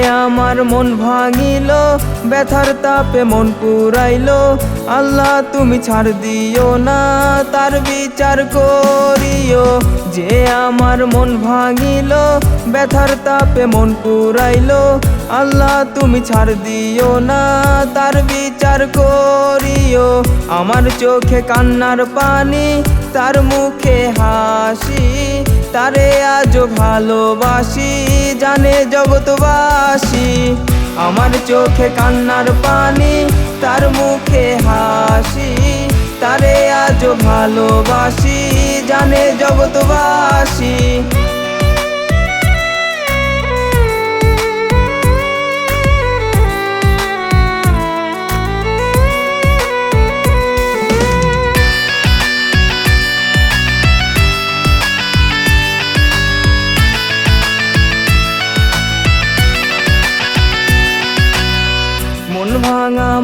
আমার মন ভাঙিল, ব্যথার তাপে মন পুরাইল। আল্লাহ, তুমি ছাড় দিও না, তার বিচার করিও। যে আমার মন ভাঙিল, ব্যথার তাপে মন পুরাইল, আল্লাহ, তুমি ছাড় দিও না। তার বিচার করিও। আমার চোখে কান্নার পানি, তার মুখে হাসি, তারে আজও ভালোবাসি, জানে জগৎবাসী। আমার চোখে কান্নার পানি, তার মুখে হাসি, তারে আজও ভালোবাসি, জানে জগৎবাসী।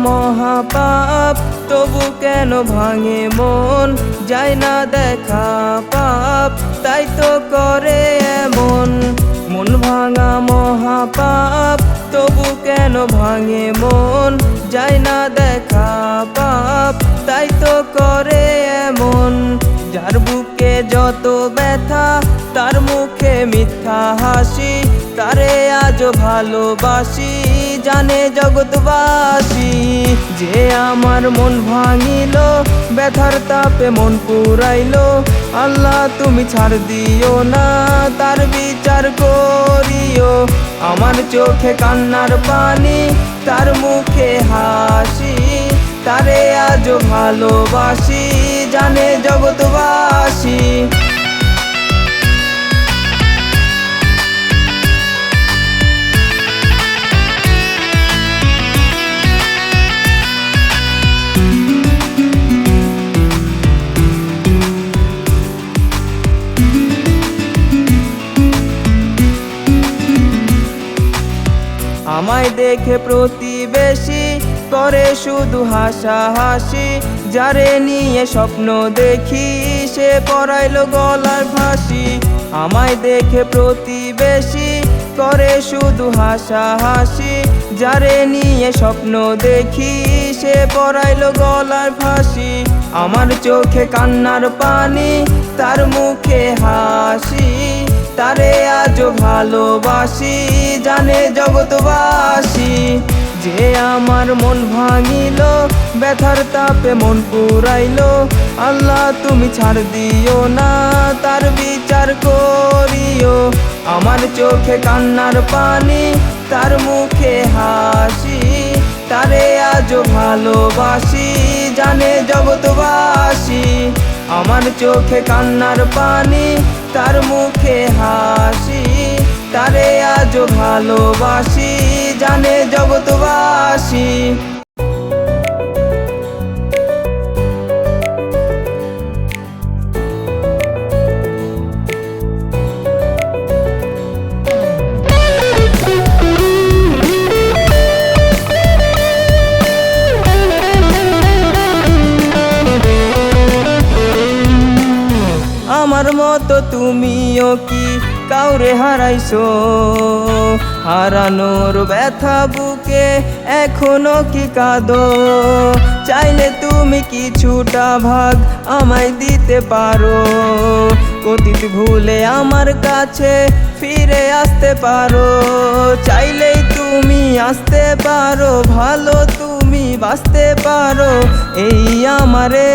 মহাপাপ, তবু কেন ভাঙে মন? যায় না দেখা পাপ, তাই তো করে এমন। মন ভাঙা মহাপাপ, তবু কেন ভাঙে মন? যায় না দেখা পাপ, তাই তো করে এমন। যার বুকে যত ব্যথা, তার মুখে মিথ্যা হাসি তারে আজ ভালোবাসি, জানে জগৎবাসী। যে আমার মন ভাঙিল, ব্যথার তাপে মন পুরাইল। আল্লাহ, তুমি ছাড় দিও না, তার বিচার করিও। আমার চোখে কান্নার পানি, তার মুখে হাসি। তারে আজ ভালোবাসি, জানে জগৎবাসী। আমায় দেখে প্রতিবেশী করে শুধু হাসাহাসি। যারে নিয়ে স্বপ্ন দেখি, সে পড়াইলো গলার ফাঁসি। আমায় দেখে প্রতিবেশী করে শুধু হাসাহাসি। যারে নিয়ে স্বপ্ন দেখি, সে পড়াইলো গলার ফাঁসি। আমার চোখে কান্নার পানি, তার মুখে হাসি। তারে আজও ভালোবাসি, জানে জগৎবাসী। যে আমার মন ভাঙিল, ব্যথার তাপে মন পুরাইল। আল্লাহ, তুমি ছাড় দিও না, তার বিচার করিও। আমার চোখে কান্নার পানি, তার মুখে হাসি। তারে আজও ভালোবাসি, জানে জগৎবাসী। আমার চোখে কান্নার পানি তার মুখে হাসি তারে আজও ভালোবাসি জানে জগৎবাসী। আমার মতো তুমিও কি কাউরে হারাইছো? হারানোর ব্যথা বুকে এখনও কি কাঁদো? চাইলে তুমি কিছুটা ভাগ আমায় দিতে পারো। অতীত ভুলে আমার কাছে ফিরে আসতে পারো। চাইলেই তুমি আসতে পারো, ভালো তুমি বাঁচতে পারো, এই আমারে।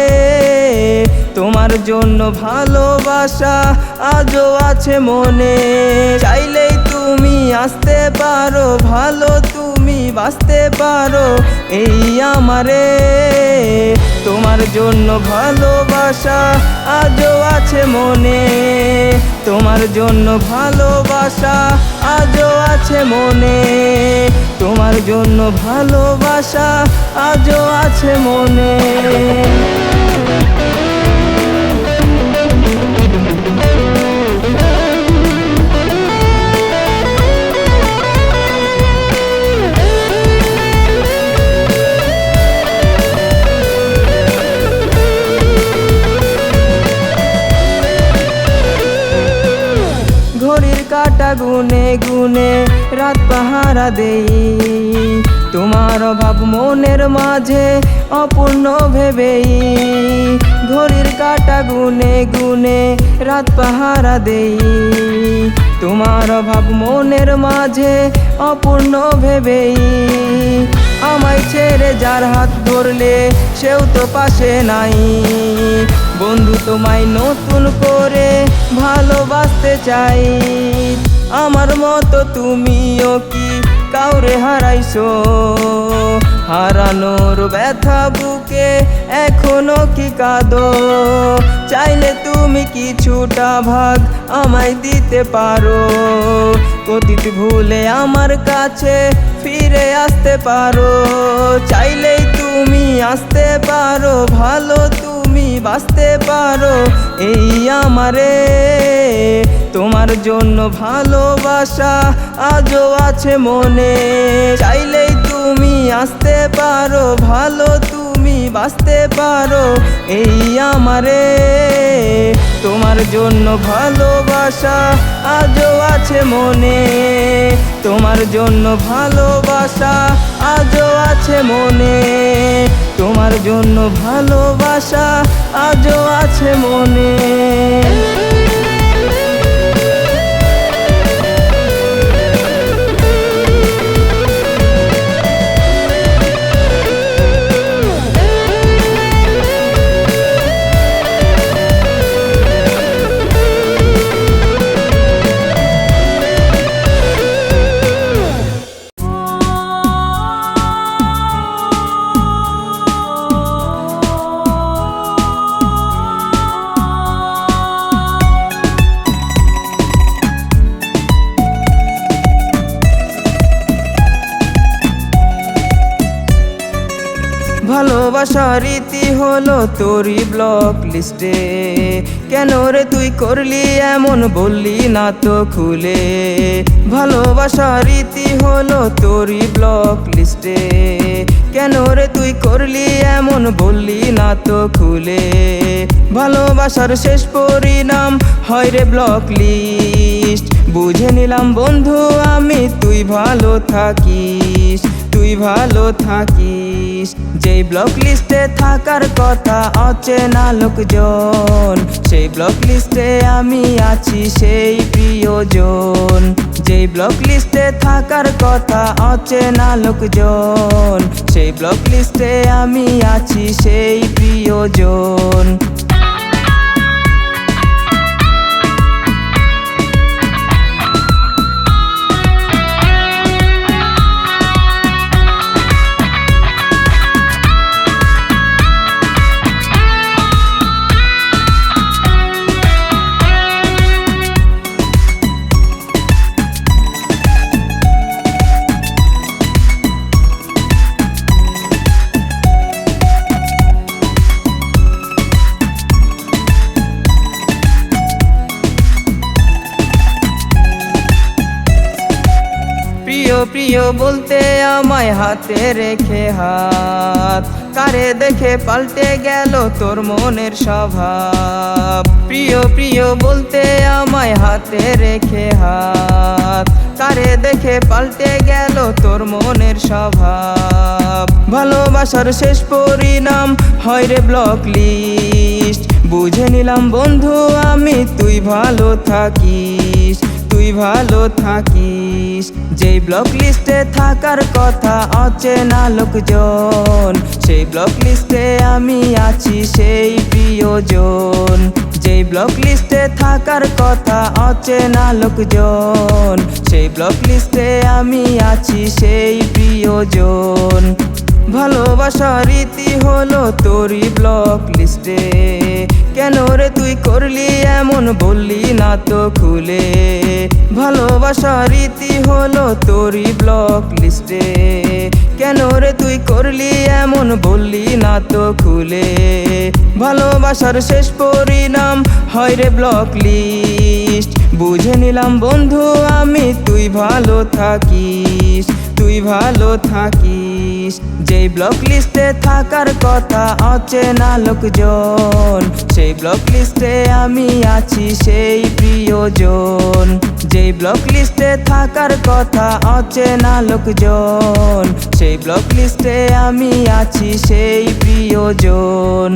তোমার জন্য ভালোবাসা আজও আছে মনে। চাইলেই তুমি আসতে পারো, ভালো তুমি বাঁচতে পারো, এই আমারে। তোমার জন্য ভালোবাসা আজও আছে মনে। তোমার জন্য ভালোবাসা আজও আছে মনে। তোমার জন্য ভালোবাসা আজও আছে মনে। কাটা গুনে গুনে রাত পাহারা দেই। তোমার অভাব মনের মাঝে অপূর্ণ ভেবেই ঘড়ির কাটা গুনে গুনে রাত পাহারা দেই। তোমার অভাব মনের মাঝে অপূর্ণ ভেবেই আমায় ছেড়ে যার হাত ধরলে সেও তো পাশে নাই। বন্ধু তোমায় নতুন করে ভালোবাসতে চাই। আমার মতো তুমিও কি কাউরে হারাইছো? হারানোর ব্যথা বুকে এখনও কি কাঁদো? চাইলে তুমি কিছুটা ভাগ আমায় দিতে পারো। অতীত ভুলে আমার কাছে ফিরে আসতে পারো। চাইলেই তুমি আসতে পারো, ভালো তুমি বাঁচতে পারো, এই আমারে। তোমার জন্য ভালোবাসা আজও আছে মনে। চাইলেই তুমি আসতে পারো, ভালো তুমি বাঁচতে পারো, এই আমারে। তোমার জন্য ভালোবাসা আজও আছে মনে। তোমার জন্য ভালোবাসা আজও আছে মনে। তোমার জন্য ভালোবাসা আজও আছে মনে। ভালোবাসার রীতি হলো তোরই ব্লক লিস্টে কেন রে তুই করলি এমন বললি না তো খুলে? ভালোবাসার রীতি হলো তোরই ব্লক লিস্টে কেন রে তুই করলি এমন বললি না তো খুলে? ভালোবাসার শেষ পরিণাম হয় রে ব্লক লিস্ট বুঝে নিলাম বন্ধু, আমি তুই ভালো থাকিস, তুই ভালো থাকিস। যেই ব্লক লিস্টে থাকার কথা অচেনা লোকজন, সেই ব্লক লিস্টে আমি আছি সেই প্রিয়জন। যেই ব্লক লিস্টে থাকার কথা অচেনা লোকজন, সেই ব্লক লিস্টে আমি আছি সেই প্রিয়জন। প্রিয় প্রিয় বলতে আমায় হাতে রেখে হাত। কারে দেখে পাল্টে গেল তোর মনের স্বভাব। প্রিয় প্রিয় বলতে আমায় হাতে রেখে হাত। কারে দেখে পাল্টে গেল তোর মনের স্বভাব। ভালোবাসার শেষ পরিণাম হয় রে ব্লক লিস্ট। বুঝে নিলাম বন্ধু, আমি তুই ভালো থাকিস, তুই ভালো থাকিস। যেই ব্লক লিস্টে থাকার কথা অচেনা লোকজন, সেই ব্লক লিস্টে আমি আছি সেই প্রিয়জন। যেই ব্লক লিস্টে থাকার কথা অচেনা লোকজন, সেই ব্লক লিস্টে আমি আছি সেই প্রিয়জন। ভালোবাসার রীতি হলো তোরই ব্লক লিস্টে কেন রে তুই করলি এমন বললি না তো খুলে? ভালোবাসার রীতি হলো তোরই ব্লক লিস্টে কেন রে তুই করলি এমন বললি না তো খুলে? ভালোবাসার শেষ পরিণাম হয় রে ব্লক লিস্ট বুঝে নিলাম বন্ধু, আমি তুই ভালো থাকিস, তুই ভালো থাকিস। আছিস যেই ব্লক লিস্টে থাকার কথা অচেনা লোকজন, সেই ব্লক লিস্টে আমি আছি সেই প্রিয়জন। যেই ব্লক লিস্টে থাকার কথা অচেনা লোকজন, সেই ব্লক লিস্টে আমি আছি সেই প্রিয়জন।